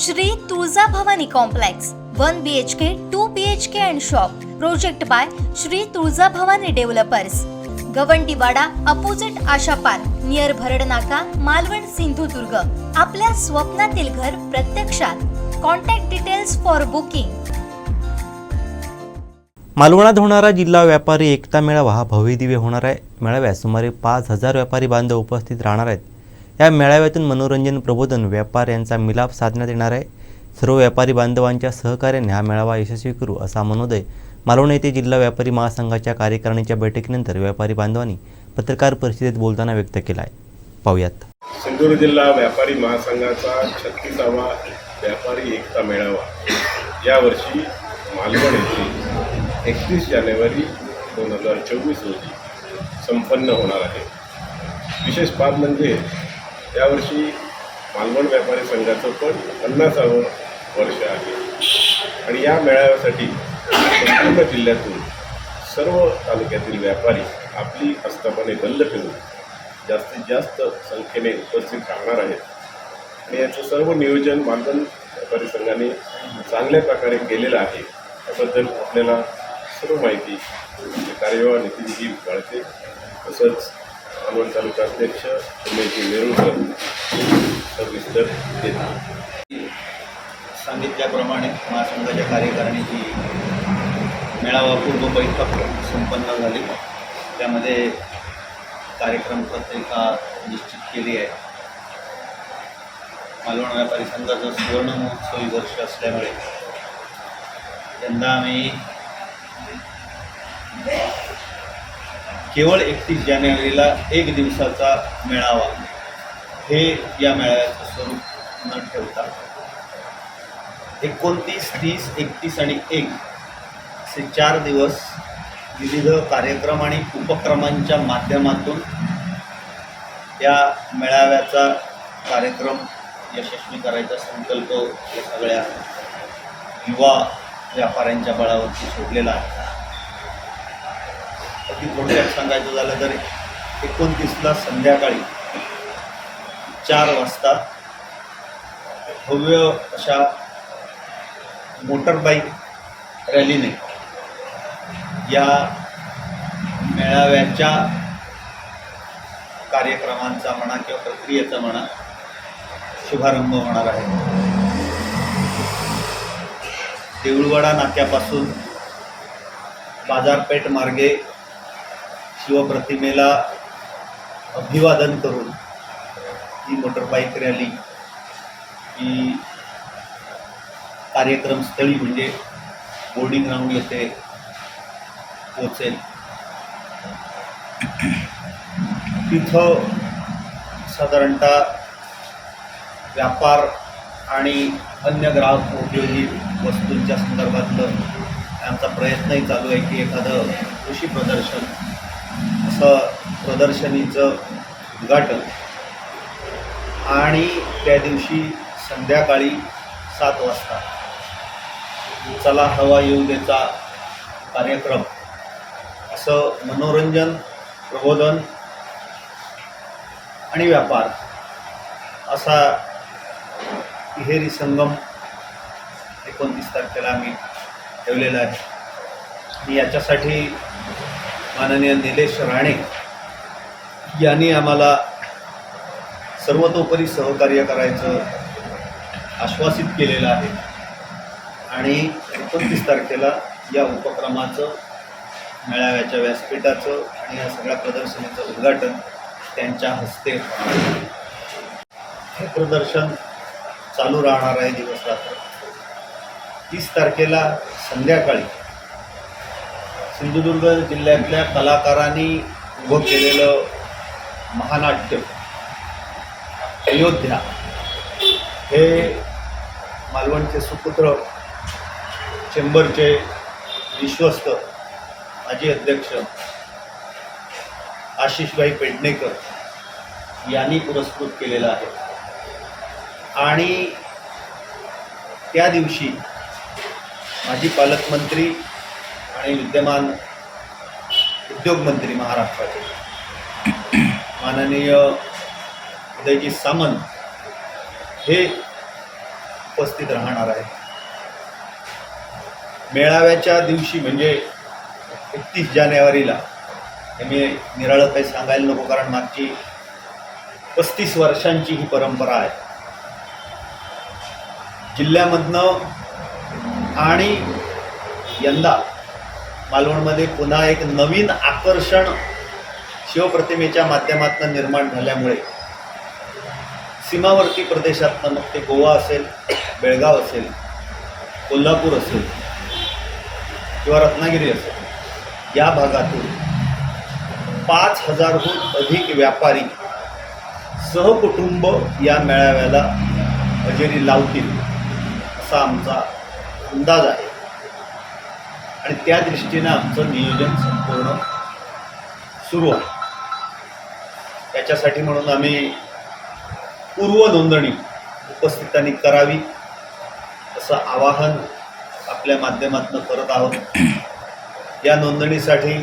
Shri Tuljabhavani complex one B H K two B H K and shop project by Shri Tuljabhavani developers Gawandiwada opposite Asha park near Bharad Naka Malvan Sindhudurg. आपल्या स्वप्नातील घर प्रत्यक्षात. Contact details for booking मालवणात होणारा जिल्हा व्यापारी एकता मेळावा हा भव्यदिव्य होणार आहे. मेळाव्यात सुमारे पाच हजार व्यापारी बांधव उपस्थित राहणार आहेत. या मेळाव्यातून मनोरंजन प्रबोधन व्यापार यांचा मिलाप साधण्यात येणार आहे. सर्व व्यापारी बांधवांच्या सहकार्याने हा मेळावा यशस्वी करू असा मनोदय मालवण येथे जिल्हा व्यापारी महासंघाच्या कार्यकारिणीच्या बैठकीनंतर व्यापारी बांधवांनी पत्रकार परिषदेत बोलताना व्यक्त केला आहे पाहूयात. सिंधुदुर्ग जिल्हा व्यापारी महासंघाचा छत्तीसावा व्यापारी एकता मेळावा. यावर्षी मालवण येथे एकतीस जानेवारी दोन हजार चोवीस रोजी संपन्न होणार आहे. विशेष बाब म्हणजे यावर्षी मालवण व्यापारी संघाचं पण पन्नासावं वर्ष आहे. आणि या मेळाव्यासाठी संपूर्ण जिल्ह्यातून सर्व तालुक्यातील व्यापारी आपली आस्थापने बंद ठेवून जास्तीत जास्त संख्येने उपस्थित राहणार आहेत. आणि याचं सर्व नियोजन मालवण व्यापारी संघाने चांगल्या प्रकारे केलेलं आहे. त्याबद्दल आपल्याला सर्व माहिती कार्यवाह नितीनजी कळते तसंच मालवण तालुका अध्यक्ष उमेशजी नेरुळकर सविस्तर देतात. सांगितल्याप्रमाणे महासंघाच्या कार्यकारिणीची मेळावा पूर्व बैठक संपन्न झाली. त्यामध्ये कार्यक्रम पत्रिका निश्चित केली आहे. मालवण व्यापारी संघाचा सुवर्ण महोत्सवी वर्ष असल्यामुळे यंदा आम्ही केवळ एकतीस जानेवारीला एक दिवसाचा मेळावा हे या मेळाव्याचं स्वरूप न ठेवता एकोणतीस तीस एकतीस आणि एक असे चार दिवस विविध कार्यक्रम आणि उपक्रमांच्या माध्यमातून या मेळाव्याचा कार्यक्रम यशस्वी करायचा संकल्प या सगळ्या युवा व्यापाऱ्यांच्या बळावरती सोडलेला आहे. की थोडक्यात सांगायचं झालं तर एकोणतीसला संध्याकाळी चार वाजता भव्य अशा मोटरबाईक रॅलीने या मेळाव्याच्या कार्यक्रमांचा म्हणा किंवा प्रक्रियेचा म्हणा शुभारंभ होणार आहे. देऊळवाडा नाक्यापासून बाजारपेठ मार्गे शिवप्रतिमेला अभिवादन करून ही मोटरबाईक रॅली ही कार्यक्रमस्थळी म्हणजे बोर्डिंग ग्राउंड येथे पोचेल तिथं साधारणतः व्यापार आणि अन्य ग्राहक उपयोगी वस्तूंच्या संदर्भातलं आमचा प्रयत्नही चालू आहे की एखादं कृषी प्रदर्शन प्रदर्शनीचं उद्घाटन. आणि त्या दिवशी संध्याकाळी सात वाजता चला हवा येऊ देचा कार्यक्रम. असं मनोरंजन प्रबोधन आणि व्यापार असा तिहेरी संगम एकोणतीस तारखेला आम्ही ठेवलेला आहे. आणि याच्यासाठी माननीय निलेश राणे यांनी आम्हाला सर्वतोपरी सहकार्य करायचं आश्वासित केलेलं आहे. आणि एकोणतीस तारखेला या उपक्रमाचं मेळाव्याच्या व्यासपीठाचं आणि या सगळ्या प्रदर्शनाचं उद्घाटन त्यांच्या हस्ते. हे प्रदर्शन चालू राहणार आहे दिवस रात्र तीस तारखेला संध्याकाळी सिंधुदुर्ग जिल्ह्यातल्या कलाकारांनी उभं केलेलं महानाट्य अयोध्या हे मालवणचे सुपुत्र चेंबरचे विश्वस्त माजी अध्यक्ष आशिषभाई पेडणेकर यांनी पुरस्कृत केलेलं आहे. आणि त्या दिवशी माजी पालकमंत्री आणि विद्यमान उद्योगमंत्री महाराष्ट्राचे. माननीय उदयजी सामंत हे उपस्थित राहणार आहे मेळाव्याच्या दिवशी म्हणजे एकतीस जानेवारीला हे मी निराळं काही सांगायला नको कारण मागची पस्तीस वर्षांची ही परंपरा आहे. जिल्ह्यामधनं आणि यंदा मालवणमध्ये पुन्हा एक नवीन आकर्षण शिवप्रतिमेच्या माध्यमातून निर्माण झाल्यामुळे सीमावर्ती प्रदेशातनं मग ते गोवा असेल बेळगाव असेल कोल्हापूर असेल किंवा रत्नागिरी असेल या भागातून पाच हजारहून अधिक व्यापारी सहकुटुंब या मेळाव्याला हजेरी लावतील असा आमचा अंदाज आहे. आणि त्या दृष्टीनं आमचं नियोजन संपूर्ण सुरू आहे. त्याच्यासाठी म्हणून आम्ही पूर्व नोंदणी उपस्थितांनी करावी असं आवाहन आपल्या माध्यमातून करत आहोत. या नोंदणीसाठी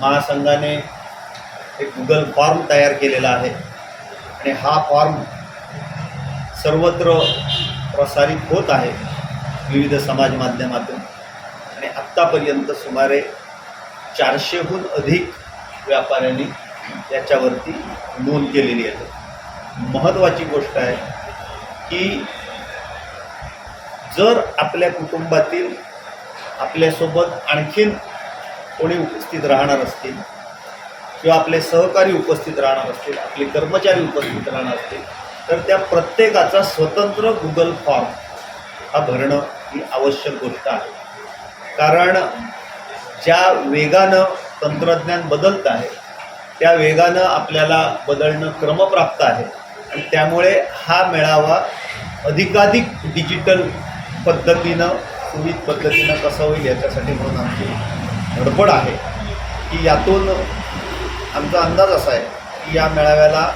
महासंघाने एक गुगल फॉर्म तयार केलेला आहे. आणि हा फॉर्म सर्वत्र प्रसारित होत आहे विविध समाज माध्यमातून. आत्तापर्यंत सुमारे चारशेहून अधिक व्यापाऱ्यांनी याच्यावरती नोंद केलेली आहे. महत्त्वाची गोष्ट आहे की जर आपल्या कुटुंबातील आपल्यासोबत आणखीन कोणी उपस्थित राहणार असतील किंवा आपले सहकारी उपस्थित राहणार असतील आपले कर्मचारी उपस्थित राहणार असतील तर त्या प्रत्येकाचा स्वतंत्र गुगल फॉर्म हा भरणं ही आवश्यक गोष्ट आहे. कारण ज्या वेगानं तंत्रज्ञान बदलत आहे त्या वेगानं आपल्याला बदलणं क्रमप्राप्त आहे. आणि त्यामुळे हा मेळावा अधिकाधिक डिजिटल पद्धतीनं सुविध पद्धतीनं कसं होईल याच्यासाठी म्हणून आमची धडपड आहे. की यातून आमचा अंदाज असा आहे की या मेळाव्याला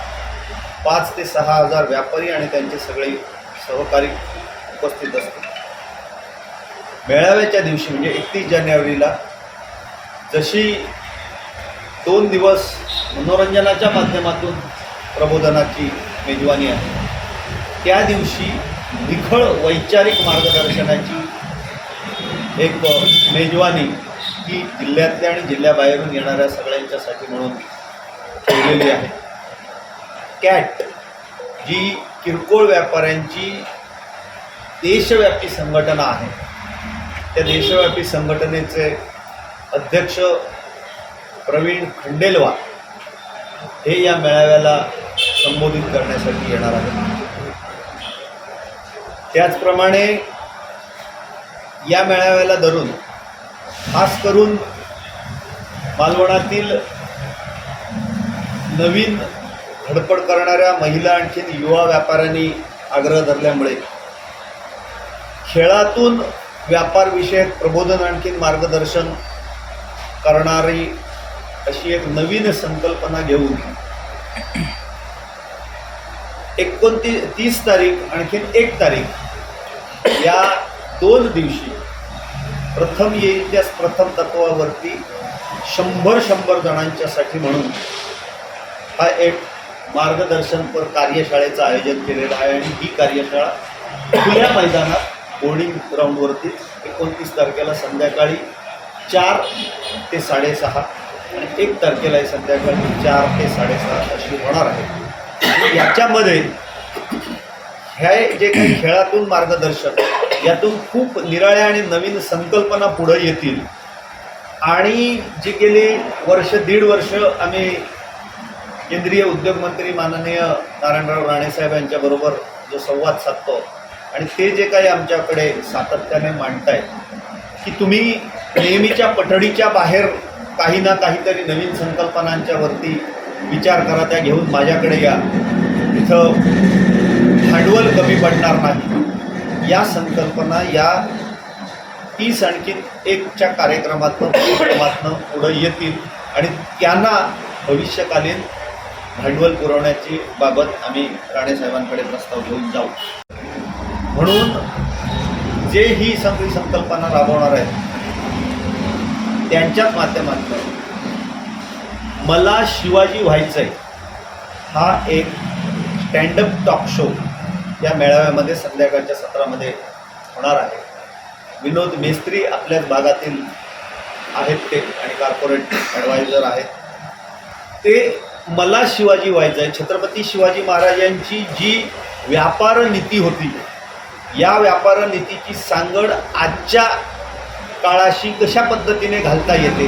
पाच ते सहा हजार व्यापारी आणि त्यांचे सगळे सहकारी उपस्थित असतील. मेळाव्याच्या दिवशी म्हणजे एकतीस जानेवारीला जशी दोन दिवस मनोरंजनाच्या माध्यमातून प्रबोधनाची मेजवानी आहे त्या दिवशी निखळ वैचारिक मार्गदर्शनाची एक मेजवानी ही जिल्ह्यातल्या आणि जिल्ह्याबाहेरून येणाऱ्या सगळ्यांच्यासाठी म्हणून ठेवलेली आहे. कॅट जी किरकोळ व्यापाऱ्यांची देशव्यापी संघटना आहे. त्या देशव्यापी संघटनेचे अध्यक्ष प्रवीण खंडेलवाल हे या मेळाव्याला संबोधित करण्यासाठी येणार आहेत. त्याचप्रमाणे या मेळाव्याला धरून खास करून मालवणातील नवीन धडपड करणाऱ्या महिला आणखीन युवा व्यापाऱ्यांनी आग्रह धरल्यामुळे खेळातून व्यापारविषयक प्रबोधन आणखीन मार्गदर्शन करणारी अशी एक नवीन संकल्पना घेऊन एकोणतीस तीस तारीख आणखीन एक तारीख या दोन दिवशी प्रथम येईल त्याच प्रथम तत्वावरती शंभर शंभर जणांच्यासाठी म्हणून हा एक मार्गदर्शनपर कार्यशाळेचं आयोजन केलेलं आहे आणि ही कार्यशाळा खुल्या मैदानात बोर्डिंग ग्राउंडवरती एकोणतीस तारखेला संध्याकाळी चार ते साडेसहा आणि एक तारखेला आहे संध्याकाळी चार ते साडेसहा अशी होणार आहे. याच्यामध्ये हे जे काही खेळातून मार्गदर्शक यातून खूप निराळ्या आणि नवीन संकल्पना पुढं येतील. आणि जी गेली वर्ष दीड वर्ष आम्ही केंद्रीय उद्योगमंत्री माननीय नारायणराव राणेसाहेब यांच्याबरोबर जो संवाद साधतो आणि ते जे काही आमच्याकडे सातत्याने मांडतायत की तुम्ही नेहमीच्या पठडीच्या बाहेर काही ना काहीतरी नवीन संकल्पनांच्या वरती विचार करा त्या घेऊन माझ्याकडे या. इथं भांडवल कमी पडणार नाही. या संकल्पना या तीस आणखी एकच्या कार्यक्रमातनं कार्यक्रमातनं पुढं येतील आणि त्यांना भविष्यकालीन भांडवल पुरवण्याची बाबत आम्ही राणेसाहेबांकडे प्रस्ताव घेऊन जाऊ. म्हणून जे ही सगळी संकल्पना राबवणार आहेत त्यांच्याच माध्यमातून मला शिवाजी व्हायचं आहे हा एक स्टँडअप टॉक शो या मेळाव्यामध्ये संध्याकाळच्या सत्रामध्ये होणार आहे. विनोद मेस्त्री आपल्याच भागातील आहेत ते आणि कॉर्पोरेट ॲडवायझर आहेत. ते मला शिवाजी व्हायचं आहे छत्रपती शिवाजी महाराजांची जी व्यापार नीती होती या व्यापार नीतीची सांगड आजच्या काळाशी कशा पद्धतीने घालता येते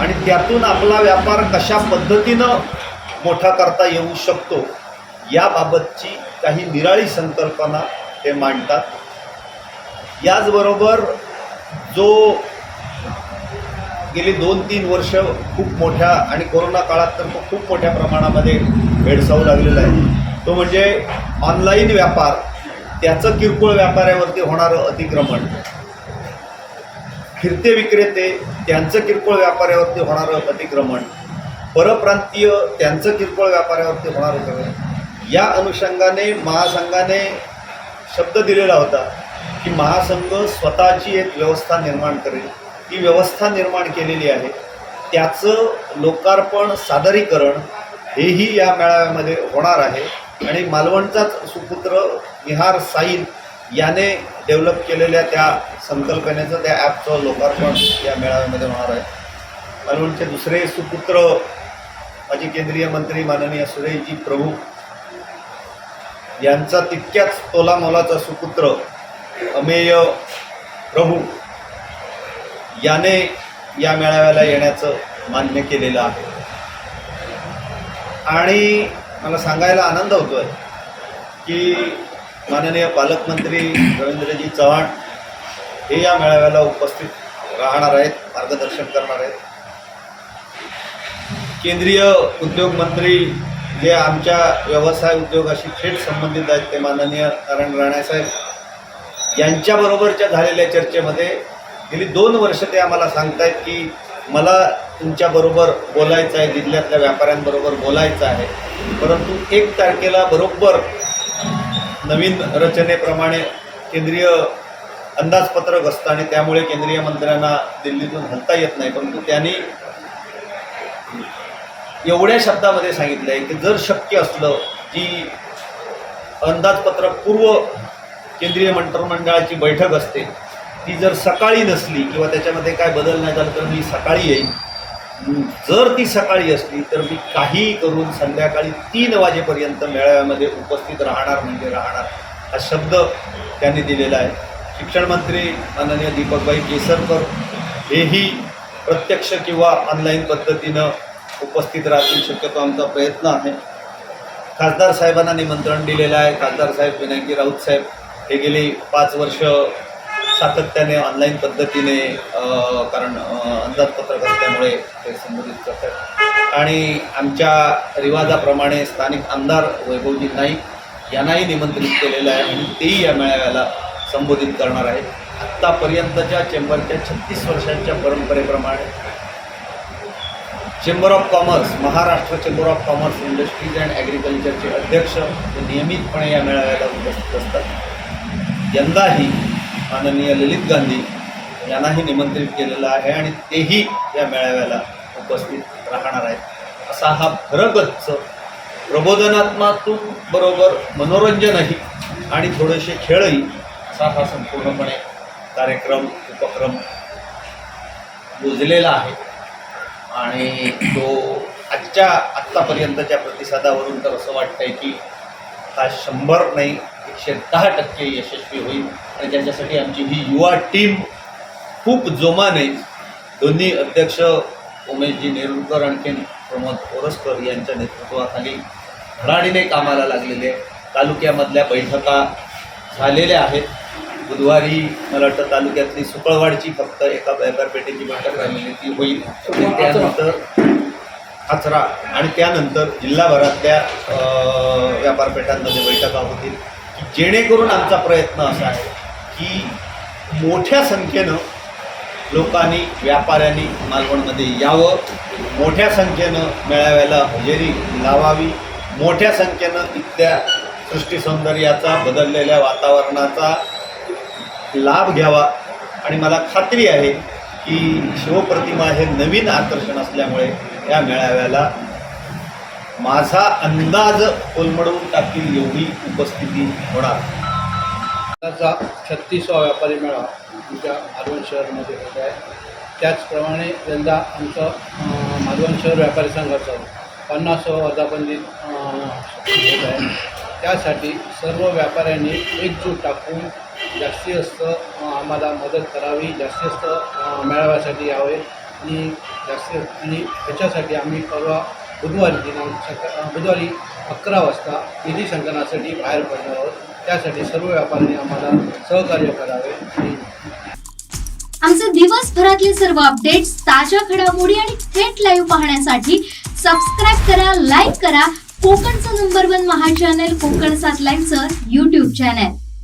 आणि त्यातून आपला व्यापार कशा पद्धतीनं मोठा करता येऊ शकतो याबाबतची काही निराळी संकल्पना ते मांडतात. याचबरोबर जो गेली दोन तीन वर्ष खूप मोठ्या आणि कोरोना काळात तर खूप मोठ्या प्रमाणामध्ये भेडसावू लागलेला आहे. तो म्हणजे ऑनलाईन व्यापार. त्याचं किरकोळ व्यापाऱ्यावरती होणारं अतिक्रमण. फिरते विक्रेते त्यांचं किरकोळ व्यापाऱ्यावरती होणारं अतिक्रमण. परप्रांतीय त्यांचं किरकोळ व्यापाऱ्यावरती होणारं अतिक्रमण. या अनुषंगाने महासंघाने शब्द दिलेला होता की महासंघ स्वतःची एक व्यवस्था निर्माण करेल. ती व्यवस्था निर्माण केलेली आहे. त्याचं लोकार्पण सादरीकरण हेही या मेळाव्यामध्ये होणार आहे. आणि मालवणचाच सुपुत्र निहार साईल याने डेव्हलप केलेल्या त्या संकल्पनेचं त्या ॲपचं लोकार्पण या मेळाव्यामध्ये होणार आहे. अरुणचे दुसरे सुपुत्र माजी केंद्रीय मंत्री माननीय सुरेशजी प्रभू यांचा तितक्याच तोलामोलाचा सुपुत्र अमेय प्रभू याने या मेळाव्याला येण्याचं मान्य केलेलं आहे. आणि मला सांगायला आनंद होतो आहे की माननीय पालकमंत्री रवींद्रजी चव्हाण हे या मेळाव्याला उपस्थित राहणार आहेत मार्गदर्शन करणार आहेत. केंद्रीय उद्योग मंत्री जे आमच्या व्यवसाय उद्योगाशी थेट संबंधित आहेत ते माननीय नारायण राणेसाहेब यांच्याबरोबरच्या झालेल्या चर्चेमध्ये गेली दोन वर्ष ते आम्हाला सांगतायत की मला तुमच्याबरोबर बोलायचं आहे जिल्ह्यातल्या व्यापाऱ्यांबरोबर बोलायचं आहे. परंतु एक तारखेला बरोबर नवीन रचनेप्रमाणे केंद्रीय अंदाजपत्रक असतं आणि त्यामुळे केंद्रीय मंत्र्यांना दिल्लीतून हलता येत नाही. परंतु त्यांनी एवढ्या शब्दामध्ये सांगितलं आहे की जर शक्य असलं की अंदाजपत्रक पूर्व केंद्रीय मंत्रिमंडळाची बैठक असते ती जर सकाळी नसली किंवा त्याच्यामध्ये काय बदल नाही झाला तर मी सकाळी येईन. जर ती सकाळी असली तर मी काहीही करून संध्याकाळी तीन वाजेपर्यंत मेळाव्यामध्ये उपस्थित राहणार म्हणजे राहणार. हा शब्द त्यांनी दिलेला आहे. शिक्षण मंत्री माननीय दीपकबाई केसरकर हेही प्रत्यक्ष किंवा ऑनलाईन पद्धतीनं उपस्थित राहतील शक्यतो आमचा प्रयत्न आहे. खासदार साहेबांना निमंत्रण दिलेलं आहे. खासदार साहेब विनायकी राऊत साहेब हे गेली पाच वर्ष सातत्याने ऑनलाईन पद्धतीने कारण अंदाजपत्रक असल्यामुळे ते संबोधित करतात. आणि आमच्या रिवाजाप्रमाणे स्थानिक आमदार वैभवजी नाईक यांनाही निमंत्रित केलेलं आहे आणि तेही या मेळाव्याला संबोधित करणार आहेत. आत्तापर्यंतच्या चेंबरच्या छत्तीस वर्षांच्या परंपरेप्रमाणे chamber of commerce Maharashtra chamber of commerce industries and ॲग्रिकल्चरचे अध्यक्ष हे नियमितपणे या मेळाव्याला उपस्थित असतात. यंदाही माननीय ललित गांधी यांनाही निमंत्रित केलेलं आहे आणि तेही या मेळाव्याला उपस्थित राहणार आहेत. असा हा फरकच प्रबोधनात्मातून बरोबर मनोरंजनही आणि थोडेसे खेळही असा हा संपूर्णपणे कार्यक्रम उपक्रम योजलेला आहे. आणि तो आजच्या आत्तापर्यंतच्या प्रतिसादावरून तर असं वाटतंय की हा शंभर नाही एकशे दहा टक्के यशस्वी होईल. आणि त्याच्यासाठी आमची ही युवा टीम खूप जोमाने दोन्ही अध्यक्ष उमेशजी नेरुरकर आणखीन प्रमोद ओरसकर यांच्या नेतृत्वाखाली धडाडीने कामाला लागलेले तालुक्यामधल्या बैठका झालेल्या आहेत. बुधवारी मला वाटतं तालुक्यातली सुकळवाडची फक्त एका व्यापारपेठेची बैठक राहिलेली ती होईल. त्यानंतर कचरा आणि त्यानंतर जिल्हाभरातल्या व्यापारपेठांमध्ये बैठका होतील. जेणेकरून आमचा प्रयत्न असा आहे की मोठ्या संख्येनं लोकांनी व्यापाऱ्यांनी मालवणमध्ये यावं. मोठ्या संख्येनं मेळाव्याला हजेरी लावावी. मोठ्या संख्येनं इथल्या सृष्टी सौंदर्याचा बदललेल्या वातावरणाचा लाभ घ्यावा. आणि मला खात्री आहे की शिवप्रतिमा हे नवीन आकर्षण असल्यामुळे या मेळाव्याला माझा अंदाज कोलमडवून टाकील एवढी उपस्थिती होणार. त्याचा छत्तीसवा व्यापारी मेळा आमच्या मालवण शहरमध्ये होत आहे. त्याचप्रमाणे यंदा आमचं मालवण शहर व्यापारी संघाचं पन्नासावं वर्धापन होत आहे. त्यासाठी सर्व व्यापाऱ्यांनी एकजूट टाकून जास्तीत जास्त आम्हाला मदत करावी जास्तीत जास्त मेळाव्यासाठी यावे आणि जास्तीत आणि ह्याच्यासाठी आम्ही परवा बुधवारी दिनांक सका बुधवारी अकरा वाजता निधी संकलनासाठी बाहेर पडणार आहोत. त्यासाठी सर्व व्यापाऱ्यांनी आम्हाला सहकार्य करावे. आमचे दिवसभरातले सर्व अपडेट्स ताज्या घडामोडी आणि थेट लाईव्ह पाहण्यासाठी सबस्क्राईब करा लाईक करा. कोकणचं number one Maha channel Konkan सात लाईव्हचं युट्यूब चॅनल